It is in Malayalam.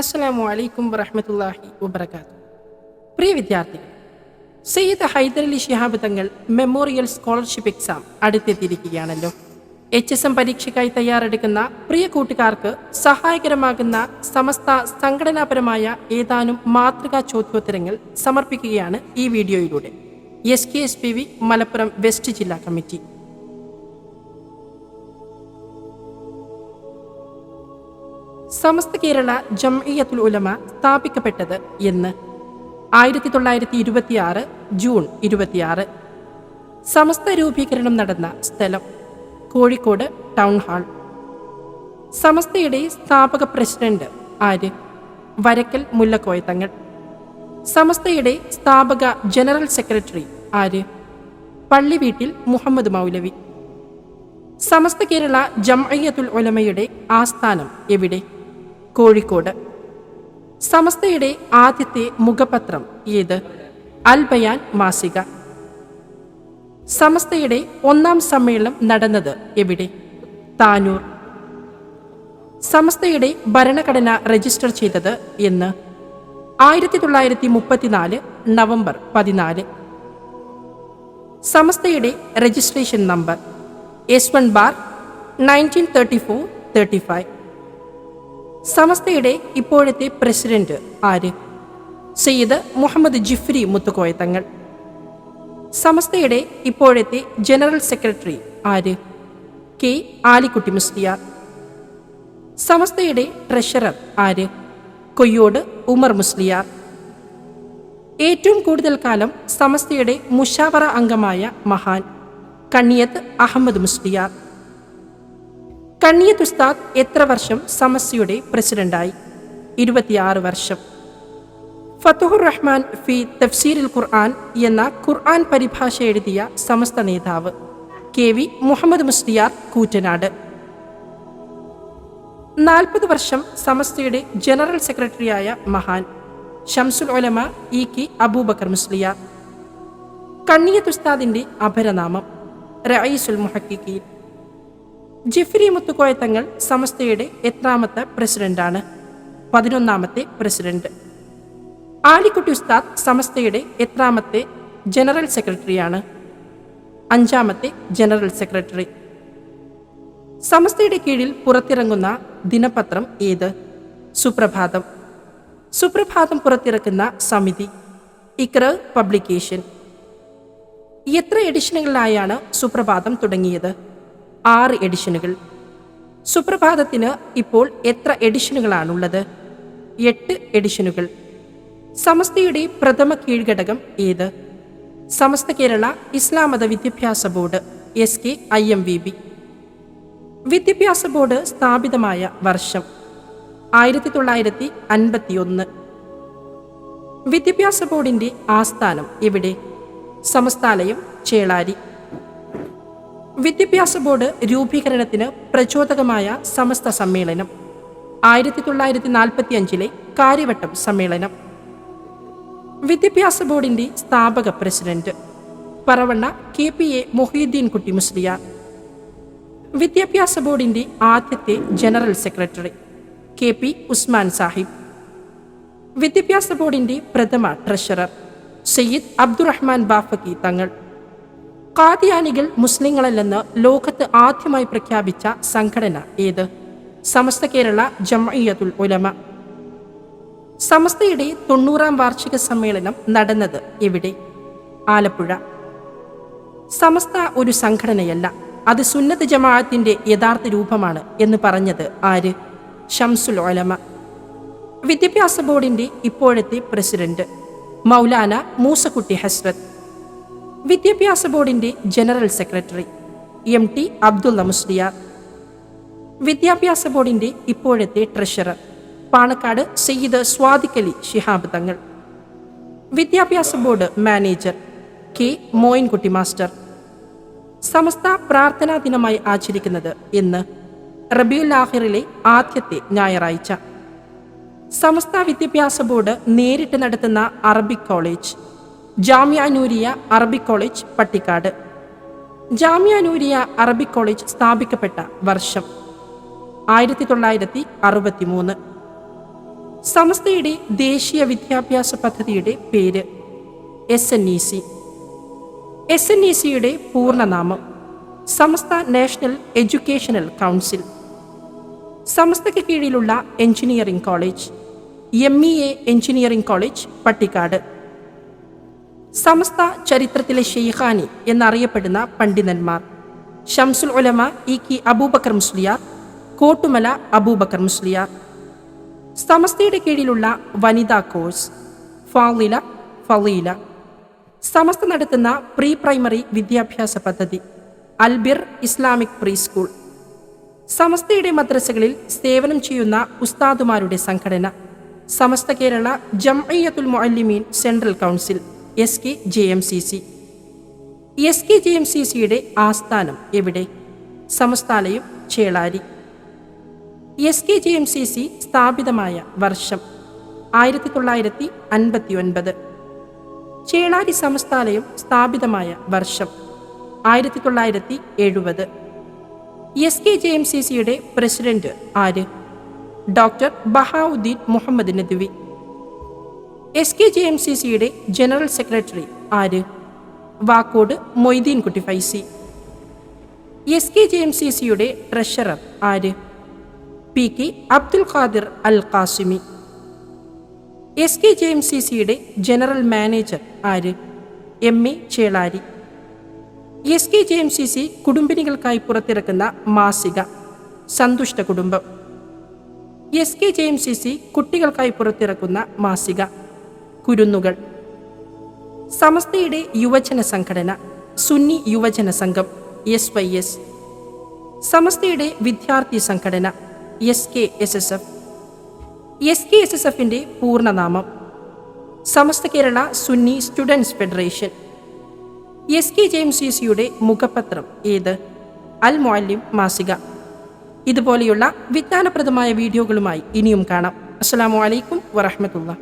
അസ്സലാമു അലൈക്കും വറഹമത്തല്ലാഹി വബർക്കാത്തു പ്രിയ വിദ്യാർത്ഥികൾ Sayyid Hyderali Shihab Thangal memorial scholarship exam അടുത്തെത്തിയിരിക്കുകയാണല്ലോ. H S M പരീക്ഷയ്ക്കായി തയ്യാറെടുക്കുന്ന പ്രിയ കൂട്ടുകാർക്ക് സഹായകരമാകുന്ന സമസ്ത സംഘടനാപരമായ ഏതാനും മാതൃകാ ചോദ്യോത്തരങ്ങൾ സമർപ്പിക്കുകയാണ് ഈ വീഡിയോയിലൂടെ. S K S P V Malappuram west ജില്ലാ കമ്മിറ്റി. സമസ്ത കേരള ജംഇയത്തുൽ ഉലമ സ്ഥാപിക്കപ്പെട്ടത് എന്ന്. ആയിരത്തി തൊള്ളായിരത്തി ഇരുപത്തിയാറ് ജൂൺ ഇരുപത്തിയാറ്. സമസ്ത രൂപീകരണം നടന്ന സ്ഥലം കോഴിക്കോട് ടൗൺ ഹാൾ. സമസ്തയുടെ സ്ഥാപക പ്രസിഡന്റ് ആര്? വരക്കൽ മുല്ലക്കോയത്തങ്ങൾ. സമസ്തയുടെ സ്ഥാപക ജനറൽ സെക്രട്ടറി ആര്? പള്ളി വീട്ടിൽ മുഹമ്മദ് മൗലവി. സമസ്ത കേരള ജംഅയ്യത്തുൽ ഒലമയുടെ ആസ്ഥാനം എവിടെ? കോഴിക്കോട്. സമസ്തയുടെ ആദ്യത്തെ മുഖപത്രം ഏത്? അൽബയാൻ മാസിക. സമസ്തയുടെ ഒന്നാം സമ്മേളനം നടന്നത് എവിടെ? താനൂർ. സമസ്തയുടെ ഭരണഘടന രജിസ്റ്റർ ചെയ്തത് എന്ന്. ആയിരത്തി തൊള്ളായിരത്തി മുപ്പത്തിനാല് നവംബർ പതിനാല്. സമസ്തയുടെ registration number. S one bar nineteen thirty four thirty five. സമസ്തയുടെ ഇപ്പോഴത്തെ പ്രസിഡന്റ് ആര്? സയ്യിദ് മുഹമ്മദ് ജിഫ്രി മുത്തുക്കോയ തങ്ങൾ. സമസ്തയുടെ ഇപ്പോഴത്തെ ജനറൽ സെക്രട്ടറി ആര്? കെ ആലിക്കുട്ടി മുസ്തിയാർ. സമസ്തയുടെ ട്രഷറർ ആര്? കൊയ്യോട് ഉമർ മുസ്ലിയാർ. ഏറ്റവും കൂടുതൽ കാലം സമസ്തയുടെ മുഷാവറ അംഗമായ മഹാൻ കണ്ണിയത്ത് അഹമ്മദ് മുസ്ലിയാർ. കണ്ണിയത്ത് ഉസ്താദ് എത്ര വർഷം സമസ്യയുടെ പ്രസിഡന്റായി? ഇരുപത്തിയാറ് വർഷം. ഫത്തുഹുർ റഹ്മാൻ ഫി തഫ്സീരിൽ ഖുർആൻ എന്ന ഖുർആൻ പരിഭാഷ എഴുതിയ സമസ്ത നേതാവ് കെ വി മുഹമ്മദ് മുസ്ലിയാർ കൂറ്റനാട്. നാൽപ്പത് വർഷം സമസ്തയുടെ ജനറൽ സെക്രട്ടറിയായ മഹാൻ ഷംസുൽ ഒലമ ഇ കെ അബൂബക്കർ മുസ്ലിയാർ. കണ്ണിയത്ത് ഉസ്താദിന്റെ അപരനാമം റയീസുൽ മുഹക്കിക്കീൻ. ജിഫ്രി മുത്തുക്കോയ തങ്ങൾ സമസ്തയുടെ എത്രാമത്തെ പ്രസിഡന്റാണ്. പതിനൊന്നാമത്തെ പ്രസിഡന്റ്. ആലിക്കുട്ടി ഉസ്താദ് സമസ്തയുടെ എത്രാമത്തെ ജനറൽ സെക്രട്ടറിയാണ്. അഞ്ചാമത്തെ ജനറൽ സെക്രട്ടറി. സമസ്തയുടെ കീഴിൽ പുറത്തിറങ്ങുന്ന ദിനപത്രം ഏത്? സുപ്രഭാതം. സുപ്രഭാതം പുറത്തിറക്കുന്ന സമിതി. ഇക്ര പബ്ലിക്കേഷൻ. എത്ര എഡിഷനുകളിലായാണ് സുപ്രഭാതം തുടങ്ങിയത്? ആറ് എഡിഷനുകൾ സുപ്രഭാതത്തിന് ഇപ്പോൾ എത്ര എഡിഷനുകളാണുള്ളത് എട്ട് എഡിഷനുകൾ സമസ്തയുടെ പ്രഥമ കീഴ്ഘടകം ഏത്? സമസ്ത Kerala Islam Matha Vidyabhyasa board S K I M V B വിദ്യാഭ്യാസ ബോർഡ് സ്ഥാപിതമായ വർഷം ആയിരത്തി തൊള്ളായിരത്തി അൻപത്തിയൊന്ന് വിദ്യാഭ്യാസ ബോർഡിന്റെ ആസ്ഥാനം എവിടെ? സമസ്താലയം ചേളാരി. വിദ്യാഭ്യാസ ബോർഡ് രൂപീകരണത്തിന് പ്രചോദകമായ സമസ്ത സമ്മേളനം. ആയിരത്തി തൊള്ളായിരത്തി നാൽപ്പത്തി അഞ്ചിലെ കാര്യവട്ടം സമ്മേളനം. വിദ്യാഭ്യാസ ബോർഡിന്റെ സ്ഥാപക president. Paravanna K P A Mohiyudheen Kutty Musliyar. വിദ്യാഭ്യാസ ബോർഡിന്റെ ആദ്യത്തെ general secretary K P Usman Sahib. വിദ്യാഭ്യാസ ബോർഡിന്റെ പ്രഥമ ട്രഷറർ സയ്യിദ് അബ്ദുറഹ്മാൻ ബാഫക്കി തങ്ങൾ. കാദിയാനികൾ മുസ്ലിങ്ങളല്ലെന്ന് ലോകത്ത് ആദ്യമായി പ്രഖ്യാപിച്ച സംഘടന ഏത്? സമസ്ത കേരള ജംഇയത്തുൽ ഉലമ. സമസ്തയുടെ തൊണ്ണൂറാം വാർഷിക സമ്മേളനം നടന്നത് എവിടെ? ആലപ്പുഴ. സമസ്ത ഒരു സംഘടനയല്ല. അത് സുന്നത്ത് ജമാഅത്തിന്റെ യഥാർത്ഥ രൂപമാണ് എന്ന് പറഞ്ഞത് ആര്? ഷംസുൽ ഒലമ വിദ്യാഭ്യാസ ബോർഡിന്റെ ഇപ്പോഴത്തെ പ്രസിഡന്റ് മൗലാന മൂസക്കുട്ടി ഹസ്രത്ത്. വിദ്യാഭ്യാസ ബോർഡിന്റെ general secretary M T Abdul Musliyar വിദ്യാഭ്യാസ ബോർഡിന്റെ ഇപ്പോഴത്തെ ട്രഷറർ പാണക്കാട് സയ്യിദ് സ്വാദിക്കലി ശിഹാബ് തങ്ങൾ. വിദ്യാഭ്യാസ board manager K Moinkutty master. Samastha പ്രാർത്ഥനാ ദിനമായി ആചരിക്കുന്നത് ഇന്ന് റബിയുൽ ആഹിറിലെ ആദ്യത്തെ ഞായറാഴ്ച. സമസ്ത വിദ്യാഭ്യാസ ബോർഡ് നേരിട്ട് നടത്തുന്ന അറബിക് കോളേജ് ജാമ്യ നൂരിയ അറബിക് കോളേജ് പട്ടിക്കാട്. ജാമ്യ നൂരിയ അറബിക് കോളേജ് സ്ഥാപിക്കപ്പെട്ട വർഷം ആയിരത്തി തൊള്ളായിരത്തി അറുപത്തി മൂന്ന് സമസ്തയുടെ ദേശീയ വിദ്യാഭ്യാസ പദ്ധതിയുടെ പേര് S N E C S N E സിയുടെ പൂർണനാമം സമസ്ത നാഷണൽ എഡ്യൂക്കേഷണൽ കൗൺസിൽ. സമസ്തയ്ക്ക് കീഴിലുള്ള engineering college M E A engineering college Pattikkad. Samastha ചരിത്രത്തിലെ ഷെയ്ഖാനി എന്നറിയപ്പെടുന്ന പണ്ഡിതന്മാർ. Shamsul Ulama E K Aboobacker Musliyar Kottumala Aboobacker Musliyar. സമസ്തയുടെ കീഴിലുള്ള വനിതാ കോഴ്സ് ഫാലില ഫലീല സമസ്ത നടത്തുന്ന പ്രീ പ്രൈമറി വിദ്യാഭ്യാസ പദ്ധതി അൽബിർ ഇസ്ലാമിക് പ്രീ സ്കൂൾ സമസ്തയുടെ മദ്രസകളിൽ സേവനം ചെയ്യുന്ന ഉസ്താദുമാരുടെ സംഘടന. Samastha Kerala Jamiyyathul Muallimeen central council. S K J M C C S K J M C സിയുടെ ആസ്ഥാനം എവിടെ? സംസ്ഥാനയും Chelari. S K J M C C സ്ഥാപിതമായ വർഷം ആയിരത്തി തൊള്ളായിരത്തി അൻപത്തി ഒൻപത് ചേളാരി സംസ്ഥാനയും സ്ഥാപിതമായ വർഷം ആയിരത്തി തൊള്ളായിരത്തി എഴുപത് S K J M C സിയുടെ പ്രസിഡന്റ് ആര്? Doctor Bahauddeen Muhammad Nadvi. S K J M C സിയുടെ ജനറൽ സെക്രട്ടറി ആര്? Vakkode Moideen Kutty Faizy. S K J M C സിയുടെ ട്രഷറർ ആര്? P K Abdul Khadir Al Qasimi. S K J M C സിയുടെ ജനറൽ മാനേജർ ആര്? M A Chelari. S K J M C C കുടുംബിനികൾക്കായി പുറത്തിറക്കുന്ന മാസിക സന്തുഷ്ട കുടുംബം. S K J M C C കുട്ടികൾക്കായി പുറത്തിറക്കുന്ന മാസിക കുരുന്നുകൾ. സമസ്തയുടെ യുവജന സംഘടന സുന്നി യുവജന സംഘം എസ് വൈ എസ് സമസ്തയുടെ വിദ്യാർത്ഥി സംഘടന S K S S F S K S S എഫിന്റെ പൂർണനാമം Samastha Kerala Sunni students federation. S K J M C സിയുടെ മുഖപത്രം ഏത്? അൽ മൊല്യം മാസിക. ഇതുപോലെയുള്ള വിജ്ഞാനപ്രദമായ വീഡിയോകളുമായി ഇനിയും കാണാം. അസ്സാം വലൈക്കും വറഹമത്തുള്ള